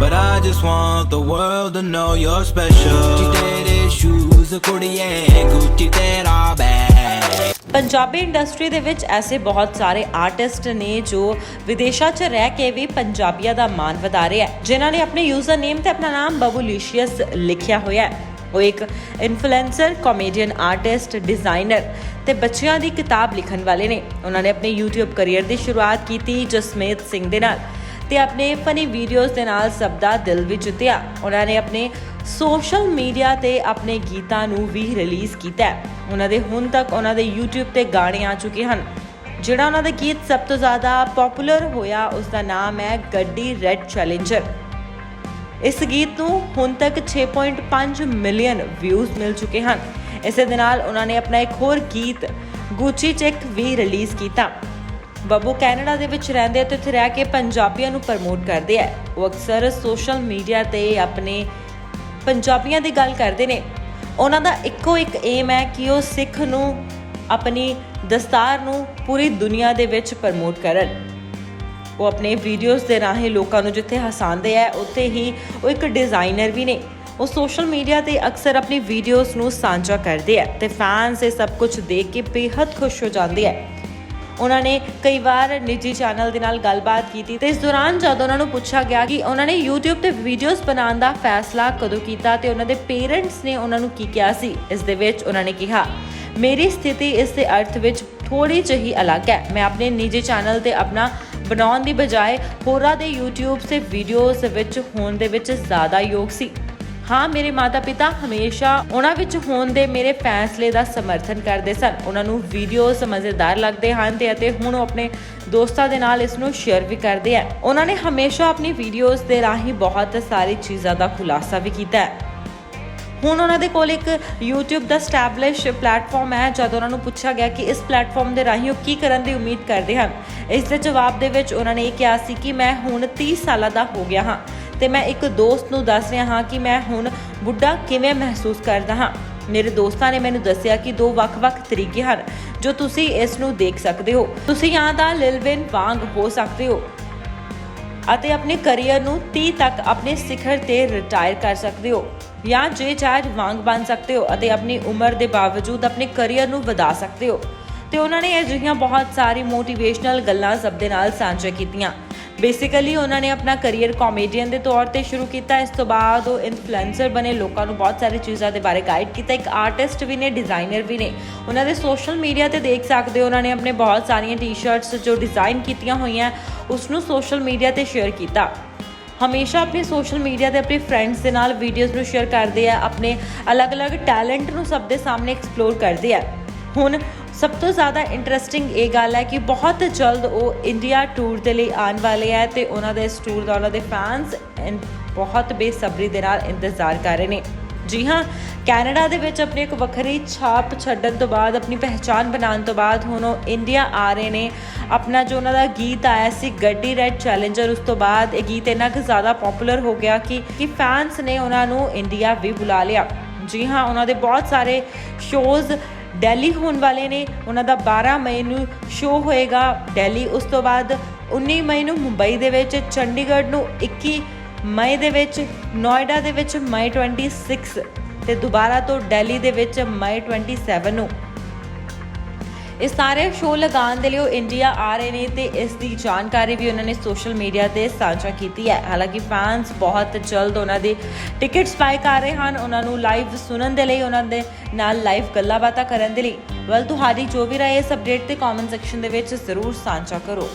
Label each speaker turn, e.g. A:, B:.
A: But I just want the world to know you're special. Gucci ਤੇਰੇ shoes ਕੁੜੀਏ Gucci ਤੇਰਾ bag
B: Punjabi industry ਦੇ ਵਿੱਚ ਐਸੇ ਬਹੁਤ ਸਾਰੇ ਆਰਟਿਸਟ ਨੇ ਜੋ ਵਿਦੇਸ਼ਾਂ 'ਚ ਰਹਿ ਕੇ ਵੀ ਪੰਜਾਬੀਆਂ ਦਾ ਮਾਣ ਵਧਾ ਰਹੇ ਹੈ ਜਿਨ੍ਹਾਂ ਨੇ ਆਪਣੇ ਯੂਜ਼ਰ ਨੇਮ ਤੇ ਆਪਣਾ ਨਾਮ ਬਬੂਲੀਸ਼ੀਅਸ ਲਿਖਿਆ ਹੋਇਆ ਹੈ। ਉਹ ਇੱਕ ਇਨਫਲੂਐਂਸਰ ਕਾਮੇਡੀਅਨ ਆਰਟਿਸਟ ਡਿਜ਼ਾਈਨਰ ਤੇ ਬੱਚਿਆਂ ਦੀ ਕਿਤਾਬ ਲਿਖਣ ਵਾਲੇ ਨੇ। ਉਹਨਾਂ ਨੇ ਆਪਣੇ YouTube ਕੈਰੀਅਰ ਦੀ ਸ਼ੁਰੂਆਤ ਕੀਤੀ ਜਸਮੇਤ ਸਿੰਘ ਦੇ ਨਾਲ। ਤੇ ਆਪਣੇ ਫਨੀ ਵੀਡੀਓਜ਼ ਦੇ ਨਾਲ ਸਭ ਦਾ ਦਿਲ ਵੀ ਜਿੱਤਿਆ। ਉਹਨਾਂ ਨੇ ਆਪਣੇ ਸੋਸ਼ਲ ਮੀਡੀਆ ਤੇ ਆਪਣੇ ਗੀਤਾਂ ਨੂੰ ਵੀ ਰਿਲੀਜ਼ ਕੀਤਾ ਉਹਨਾਂ ਦੇ ਹੁਣ ਤੱਕ ਉਹਨਾਂ ਦੇ YouTube ਤੇ ਗਾਣੇ ਆ ਚੁੱਕੇ ਹਨ। ਜਿਹੜਾ ਉਹਨਾਂ ਦਾ ਗੀਤ ਸਭ ਤੋਂ ਜ਼ਿਆਦਾ ਪਪੂਲਰ ਹੋਇਆ, ਉਸ ਦਾ ਨਾਮ ਹੈ ਗੱਡੀ ਰੈੱਡ ਚੈਲੰਜਰ ਇਸ ਗੀਤ ਨੂੰ ਹੁਣ ਤੱਕ 6.5 ਮਿਲੀਅਨ ਵਿਊਜ਼ ਮਿਲ ਚੁੱਕੇ ਹਨ। ਇਸੇ ਦੇ ਨਾਲ ਉਹਨਾਂ ਨੇ ਆਪਣਾ ਇੱਕ ਹੋਰ ਗੀਤ ਗੁੱਚੀ ਚੈੱਕ ਵੀ ਰਿਲੀਜ਼ ਕੀਤਾ। ਬੱਬੂ ਕੈਨੇਡਾ ਦੇ ਵਿੱਚ ਰਹਿੰਦੇ ਆ ਤੇ ਉੱਥੇ ਰਹਿ ਕੇ ਪੰਜਾਬੀਆਂ ਨੂੰ ਪ੍ਰਮੋਟ ਕਰਦੇ ਆ। ਉਹ ਅਕਸਰ ਸੋਸ਼ਲ ਮੀਡੀਆ ਤੇ ਆਪਣੇ ਪੰਜਾਬੀਆਂ ਦੀ ਗੱਲ ਕਰਦੇ ਨੇ। ਉਹਨਾਂ ਦਾ ਇੱਕੋ ਇੱਕ ਏਮ ਹੈ ਕਿ ਉਹ ਸਿੱਖ ਨੂੰ ਆਪਣੀ ਦਸਤਾਰ ਨੂੰ ਪੂਰੀ ਦੁਨੀਆ ਦੇ ਵਿੱਚ ਪ੍ਰਮੋਟ ਕਰਨ। ਉਹ ਆਪਣੇ ਵੀਡੀਓਜ਼ ਦੇ ਰਾਹੀਂ ਲੋਕਾਂ ਨੂੰ ਜਿੱਥੇ ਹਸਾਉਂਦੇ ਆ, ਉੱਥੇ ਹੀ ਉਹ ਇੱਕ ਡਿਜ਼ਾਈਨਰ ਵੀ ਨੇ। ਉਹ ਸੋਸ਼ਲ ਮੀਡੀਆ ਤੇ ਅਕਸਰ ਆਪਣੀ ਵੀਡੀਓਜ਼ ਨੂੰ ਸਾਂਝਾ ਕਰਦੇ ਆ ਤੇ ਫੈਨਸ ਇਹ ਸਭ ਕੁਝ ਦੇਖ ਕੇ ਬੇहद ਖੁਸ਼ ਹੋ ਜਾਂਦੇ ਆ। ਉਹਨਾਂ ਨੇ ਕਈ ਵਾਰ ਨਿੱਜੀ ਚੈਨਲ ਦੇ ਨਾਲ ਗੱਲਬਾਤ ਕੀਤੀ ਤੇ ਇਸ ਦੌਰਾਨ ਜਦੋਂ ਉਹਨਾਂ ਨੂੰ ਪੁੱਛਿਆ ਗਿਆ ਕਿ ਉਹਨਾਂ ਨੇ YouTube ਤੇ ਵੀਡੀਓਜ਼ ਬਣਾਉਣ ਦਾ ਫੈਸਲਾ ਕਦੋਂ ਕੀਤਾ ਤੇ ਉਹਨਾਂ ਦੇ ਪੇਰੈਂਟਸ ਨੇ ਉਹਨਾਂ ਨੂੰ ਕੀ ਕਿਹਾ ਸੀ, ਇਸ ਦੇ ਵਿੱਚ ਉਹਨਾਂ ਨੇ ਕਿਹਾ, ਮੇਰੀ ਸਥਿਤੀ ਇਸ ਦੇ ਅਰਥ ਵਿੱਚ ਥੋੜੀ ਜਿਹੀ ਅਲੱਗ ਹੈ। ਮੈਂ ਆਪਣੇ ਨਿੱਜੀ ਚੈਨਲ ਤੇ ਆਪਣਾ ਬਣਾਉਣ ਦੀ ਬਜਾਏ ਹੋਰਾਂ ਦੇ YouTube ਤੇ ਵੀਡੀਓਜ਼ ਵਿੱਚ ਹੋਣ ਦੇ ਵਿੱਚ ਜ਼ਿਆਦਾ ਯੋਗ ਸੀ। ਹਾਂ, ਮੇਰੇ ਮਾਤਾ-ਪਿਤਾ ਹਮੇਸ਼ਾ ਉਹਨਾਂ ਵਿੱਚ ਹੋਣ ਦੇ ਮੇਰੇ ਫੈਸਲੇ ਦਾ ਸਮਰਥਨ ਕਰਦੇ ਸਨ। ਉਹਨਾਂ ਨੂੰ ਵੀਡੀਓਜ਼ ਮਜ਼ੇਦਾਰ ਲੱਗਦੇ ਹਨ ਤੇ ਅਤੇ ਹੁਣ ਉਹ ਆਪਣੇ ਦੋਸਤਾਂ ਦੇ ਨਾਲ ਇਸ ਨੂੰ ਸ਼ੇਅਰ ਵੀ ਕਰਦੇ ਆ। ਉਹਨਾਂ ਨੇ ਹਮੇਸ਼ਾ ਆਪਣੀ ਵੀਡੀਓਜ਼ ਦੇ ਰਾਹੀਂ ਬਹੁਤ ਸਾਰੀ ਚੀਜ਼ਾਂ ਦਾ ਖੁਲਾਸਾ ਵੀ ਕੀਤਾ ਹੈ। ਹੁਣ ਉਹਨਾਂ ਦੇ ਕੋਲ ਇੱਕ YouTube ਦਾ ਸਟੈਬਲਿਸ਼ ਪਲੇਟਫਾਰਮ ਹੈ, ਜਦ ਉਹਨਾਂ ਨੂੰ ਪੁੱਛਿਆ ਗਿਆ ਕਿ ਇਸ ਪਲੇਟਫਾਰਮ ਦੇ ਰਾਹੀਂ ਉਹ ਕੀ ਕਰਨ ਦੀ ਉਮੀਦ ਕਰਦੇ ਹਨ। ਇਸ ਦੇ ਜਵਾਬ ਦੇ ਵਿੱਚ ਉਹਨਾਂ ਨੇ ਇਹ ਕਿਹਾ ਸੀ ਕਿ ਮੈਂ ਹੁਣ 30 ਸਾਲਾਂ ਦਾ ਹੋ ਗਿਆ ਹਾਂ। ਤੇ ਮੈਂ ਇੱਕ ਦੋਸਤ ਨੂੰ ਦੱਸ ਰਿਹਾ ਹਾਂ ਕਿ ਮੈਂ ਹੁਣ ਬੁੱਢਾ ਕਿਵੇਂ ਮਹਿਸੂਸ ਕਰਦਾ ਹਾਂ। ਮੇਰੇ ਦੋਸਤਾਂ ਨੇ ਮੈਨੂੰ ਦੱਸਿਆ ਕਿ ਦੋ ਵੱਖ-ਵੱਖ ਤਰੀਕੇ ਹਨ, ਜੋ ਤੁਸੀਂ ਇਸ ਨੂੰ ਦੇਖ ਸਕਦੇ ਹੋ। ਤੁਸੀਂ ਜਾਂ ਤਾਂ ਲਿਲ ਵਾਂਗ ਹੋ ਸਕਦੇ ਹੋ ਅਤੇ ਆਪਣੇ ਕੈਰੀਅਰ ਨੂੰ 30 ਤੱਕ ਆਪਣੇ ਸਿਖਰ ਤੇ ਰਿਟਾਇਰ ਕਰ ਸਕਦੇ ਹੋ ਜਾਂ ਜੇ ਚਾਹ ਵਾਂਗ ਬਣ ਸਕਦੇ ਹੋ ਅਤੇ ਆਪਣੀ ਉਮਰ ਦੇ ਬਾਵਜੂਦ ਆਪਣੇ ਕੈਰੀਅਰ ਨੂੰ ਵਧਾ ਸਕਦੇ ਹੋ। ਤੇ ਉਹਨਾਂ ਨੇ ਅਜਿਹੀਆਂ ਬਹੁਤ ਸਾਰੀ ਮੋਟੀਵੇਸ਼ਨਲ ਗੱਲਾਂ ਸਭ ਦੇ ਨਾਲ ਸਾਂਝਾ ਕੀਤੀਆਂ। ਬੇਸਿਕਲੀ ਉਹਨਾਂ ਨੇ ਆਪਣਾ ਕੈਰੀਅਰ ਕਾਮੇਡੀਅਨ ਦੇ ਤੌਰ ਤੇ ਸ਼ੁਰੂ ਕੀਤਾ। ਇਸ ਤੋਂ ਬਾਅਦ ਉਹ ਇਨਫਲੂਐਂਸਰ ਬਣੇ। ਲੋਕਾਂ ਨੂੰ ਬਹੁਤ ਸਾਰੀ ਚੀਜ਼ਾਂ ਦੇ ਬਾਰੇ ਗਾਈਡ ਕੀਤਾ। ਇੱਕ ਆਰਟਿਸਟ ਵੀ ਨੇ ਡਿਜ਼ਾਈਨਰ ਵੀ ਨੇ। ਉਹਨਾਂ ਦੇ ਸੋਸ਼ਲ ਮੀਡੀਆ ਤੇ ਦੇਖ ਸਕਦੇ ਹੋ, ਉਹਨਾਂ ਨੇ ਆਪਣੇ ਬਹੁਤ ਸਾਰੀਆਂ ਟੀ-ਸ਼ਰਟਸ ਜੋ ਡਿਜ਼ਾਈਨ ਕੀਤੀਆਂ ਹੋਈਆਂ ਉਸ ਨੂੰ ਸੋਸ਼ਲ ਮੀਡੀਆ ਤੇ ਸ਼ੇਅਰ ਕੀਤਾ। ਹਮੇਸ਼ਾ ਆਪਣੇ ਸੋਸ਼ਲ ਮੀਡੀਆ ਤੇ ਆਪਣੇ ਫਰੈਂਡਸ ਦੇ ਨਾਲ ਵੀਡੀਓਜ਼ ਨੂੰ ਸ਼ੇਅਰ ਕਰਦੇ ਆ। ਆਪਣੇ ਅਲੱਗ-ਅਲੱਗ ਟੈਲੈਂਟ ਨੂੰ ਸਭ ਦੇ ਸਾਹਮਣੇ ਐਕਸਪਲੋਰ ਕਰਦੇ ਆ। ਹੁਣ ਸਭ ਤੋਂ ਜ਼ਿਆਦਾ ਇੰਟਰਸਟਿੰਗ ਇਹ ਗੱਲ ਹੈ ਕਿ ਬਹੁਤ ਜਲਦ ਉਹ ਇੰਡੀਆ ਟੂਰ ਦੇ ਲਈ ਆਉਣ ਵਾਲੇ ਹੈ ਤੇ ਉਹਨਾਂ ਦੇ ਇਸ ਟੂਰ ਦਾ, ਉਹਨਾਂ ਦੇ ਫੈਨਸ ਬਹੁਤ ਬੇਸਬਰੀ ਦੇ ਨਾਲ ਇੰਤਜ਼ਾਰ ਕਰ ਰਹੇ ਨੇ। ਜੀ ਹਾਂ, ਕੈਨੇਡਾ ਦੇ ਵਿੱਚ ਆਪਣੀ ਇੱਕ ਵੱਖਰੀ ਛਾਪ ਛੱਡਣ ਤੋਂ ਬਾਅਦ, ਆਪਣੀ ਪਹਿਚਾਨ ਬਣਾਉਣ ਤੋਂ ਬਾਅਦ ਹੁਣ ਉਹ ਇੰਡੀਆ ਆ ਰਹੇ ਨੇ। ਆਪਣਾ ਜੋ ਉਹਨਾਂ ਦਾ ਗੀਤ ਆਇਆ ਸੀ, ਗੱਡੀ ਰੈਡ ਚੈਲੰਜਰ ਉਸ ਤੋਂ ਬਾਅਦ ਇਹ ਗੀਤ ਇੰਨਾ ਕੁ ਜ਼ਿਆਦਾ ਪਪੂਲਰ ਹੋ ਗਿਆ ਕਿ ਕਿ ਫੈਨਸ ਨੇ ਉਹਨਾਂ ਨੂੰ ਇੰਡੀਆ ਵੀ ਬੁਲਾ ਲਿਆ। ਜੀ ਹਾਂ, ਉਹਨਾਂ ਦੇ ਬਹੁਤ ਸਾਰੇ ਸ਼ੋਜ਼ ਦਿੱਲੀ ਹੋਣ ਵਾਲੇ ਨੇ। ਉਹਨਾਂ ਦਾ 12 ਮਈ ਨੂੰ ਸ਼ੋਅ ਹੋਏਗਾ ਦਿੱਲੀ। ਉਸ ਤੋਂ ਬਾਅਦ 19 ਮਈ ਨੂੰ ਮੁੰਬਈ ਦੇ ਵਿੱਚ, ਚੰਡੀਗੜ੍ਹ ਨੂੰ 21 ਮਈ ਦੇ ਵਿੱਚ, ਨੋਇਡਾ ਦੇ ਵਿੱਚ ਮਈ 26 ਤੇ ਦੁਬਾਰਾ ਤੋਂ ਦਿੱਲੀ ਦੇ ਵਿੱਚ ਮਈ 27 ਨੂੰ। ਇਹ ਸਾਰੇ ਸ਼ੋਅ ਲਗਾਉਣ ਦੇ ਲਈ ਉਹ ਇੰਡੀਆ ਆ ਰਹੇ ਨੇ ਤੇ ਇਸ ਦੀ ਜਾਣਕਾਰੀ ਵੀ ਉਹਨਾਂ ਨੇ ਸੋਸ਼ਲ ਮੀਡੀਆ ਤੇ ਸਾਂਝਾ ਕੀਤੀ ਹੈ। ਹਾਲਾਂਕਿ ਫੈਨਸ ਬਹੁਤ ਜਲਦ ਉਹਨਾਂ ਦੀ ਟਿਕਟਸ ਬਾਈ ਕਰ ਰਹੇ ਹਨ। ਉਹਨਾਂ ਨੂੰ ਲਾਈਵ ਸੁਣਨ ਦੇ ਲਈ, ਉਹਨਾਂ ਦੇ ਨਾਲ ਲਾਈਵ ਗੱਲਾਂ ਬਾਤਾਂ ਕਰਨ ਦੇ ਲਈ। ਵੈਲ ਤੁਹਾਡੀ ਜੋ ਵੀ ਰਾਏ ਇਸ ਅਪਡੇਟ ਤੇ ਕਮੈਂਟ ਸੈਕਸ਼ਨ ਦੇ ਵਿੱਚ ਜ਼ਰੂਰ ਸਾਂਝਾ ਕਰੋ।